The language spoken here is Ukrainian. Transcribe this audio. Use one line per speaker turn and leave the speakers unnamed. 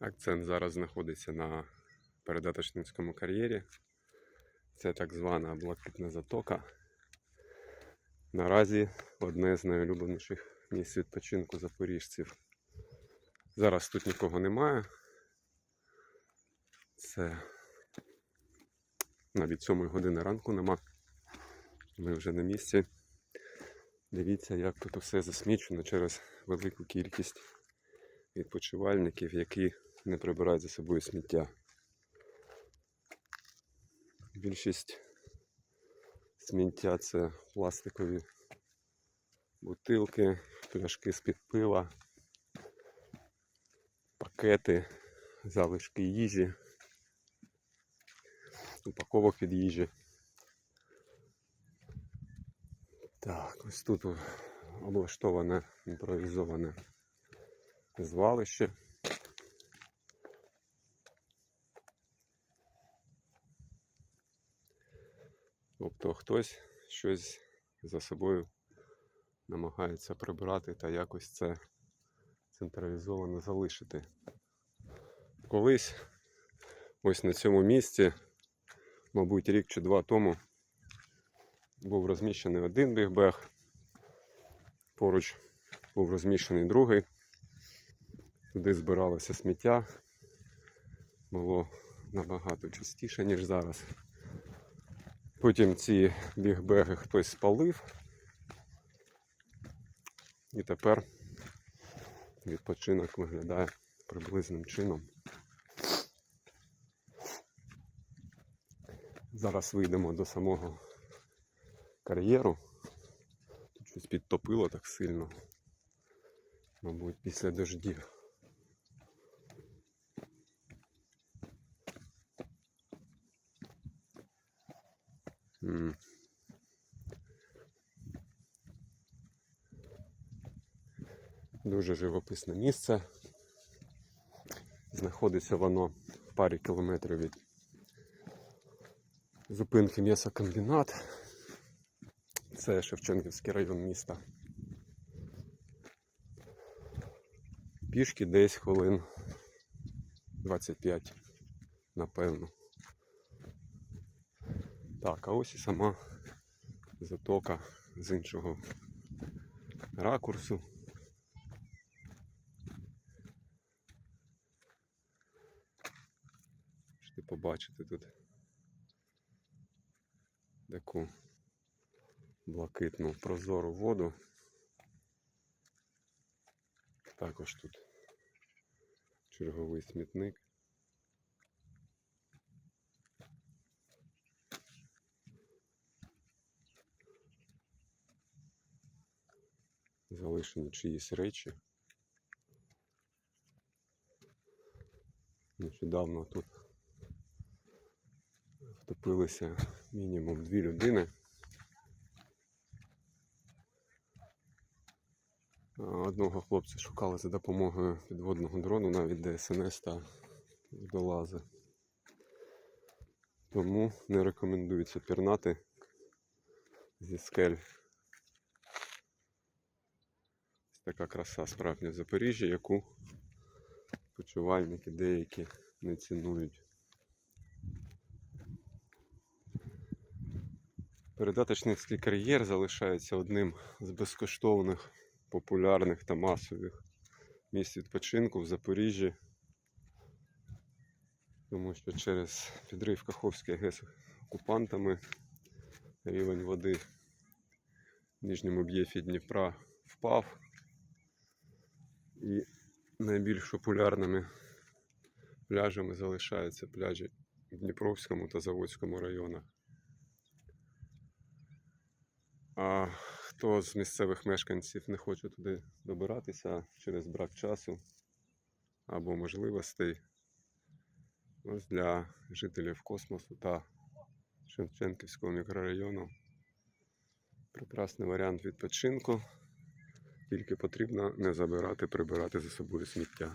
Акцент зараз знаходиться на передаточницькому кар'єрі. Це так звана блакитна затока. Наразі одне з найулюбленіших місць відпочинку запоріжців. Зараз тут нікого немає. Це навіть 7 години ранку нема. Ми вже на місці. Дивіться, як тут усе засмічено через велику кількість відпочивальників, які не прибирають за собою сміття. Більшість сміття це пластикові бутилки, пляшки з-під пива, пакети, залишки їжі, упаковок від їжі. Так, ось тут облаштоване імпровізоване звалище. Тобто хтось щось за собою намагається прибрати та якось це централізовано залишити. Колись ось на цьому місці, мабуть, рік чи два тому, був розміщений один бігбег, поруч був розміщений другий. Туди збиралося сміття. Було набагато частіше, ніж зараз. Потім ці бігбеги хтось спалив. І тепер відпочинок виглядає приблизним чином. Зараз вийдемо до самого кар'єру. Тут щось підтопило так сильно. Мабуть, після дождів. Дуже живописне місце. Знаходиться воно в парі кілометрів від зупинки м'ясокомбінат. Це Шевченківський район міста. Пішки десь хвилин 25, напевно. Так, а ось і сама затока з іншого ракурсу. Можете побачити тут таку блакитну прозору воду. Також тут черговий смітник. Залишені чиїсь речі. Нещодавно тут втопилися мінімум дві людини. Одного хлопця шукали за допомогою підводного дрону, навіть ДСНС та водолази. Тому не рекомендується пірнати зі скель. Ось така краса справжня в Запоріжжі, яку почувальники деякі не цінують. Передаточницький кар'єр залишається одним з безкоштовних, популярних та масових місць відпочинку в Запоріжжі. Тому що через підрив Каховської ГЕС окупантами рівень води в нижньому б'єфі Дніпра впав. І найбільш популярними пляжами залишаються пляжі в Дніпровському та Заводському районах. А хто з місцевих мешканців не хоче туди добиратися через брак часу або можливостей, ось для жителів космосу та Шевченківського мікрорайону прекрасний варіант відпочинку. Тільки потрібно не забирати, прибирати за собою сміття.